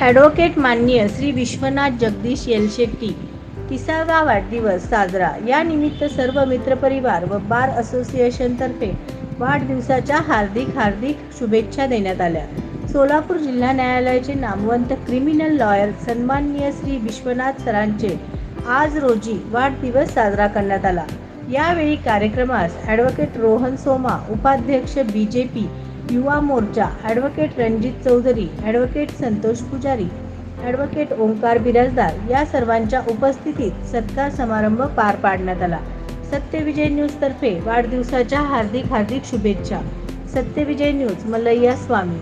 Advocate माननीय श्री विश्वनाथ जगदीश येलशेट्टी. तिसावा वाढदिवस साजरा. या निमित्त सर्व मित्रपरिवार व बार असोसिएशनतर्फे वाढदिवसाच्या हार्दिक हार्दिक शुभेच्छा देण्यात आल्या. सोलापूर जिल्हा न्यायालयाचे नामवंत क्रिमिनल लॉयर सन्माननीय श्री विश्वनाथ सरांचे आज रोजी वाढदिवस साजरा करण्यात आला. यावेळी कार्यक्रमास ॲडव्होकेट रोहन सोमा उपाध्यक्ष बी जे पी युवा मोर्चा advocate Ranjit Chaudhary advocate Santosh Pujari advocate Omkar Birajdar या सर्वांच्या उपस्थितीत सत्कार समारंभ पार पाडण्यात आला. सत्यविजय न्यूजतर्फे वाढदिवसाच्या हार्दिक हार्दिक शुभेच्छा. सत्यविजय न्यूज मल्लय्या स्वामी.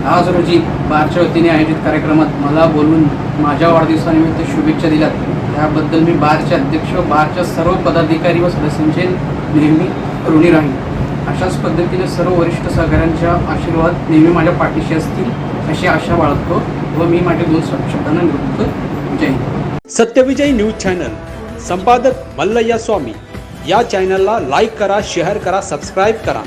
आज रोजी बारच्या वतीने आयोजित कार्यक्रमात मला बोलून माझ्या वाढदिवसानिमित्त शुभेच्छा दिल्यात. त्याबद्दल मी बारचे अध्यक्ष बारच्या सर्व पदाधिकारी व सदस्यांचे नेहमी ऋणी राहील अशाच पद्धतीने सर्व वरिष्ठ सहकाऱ्यांच्या आशीर्वाद नेहमी माझ्या पाठीशी असतील अशी आशा बाळगतो व मी माझ्या दोन शब्दांना निवृत्त जय सत्यविजय न्यूज चॅनल संपादक मल्लय्या स्वामी. या चॅनलला लाईक करा शेअर करा सबस्क्राईब करा.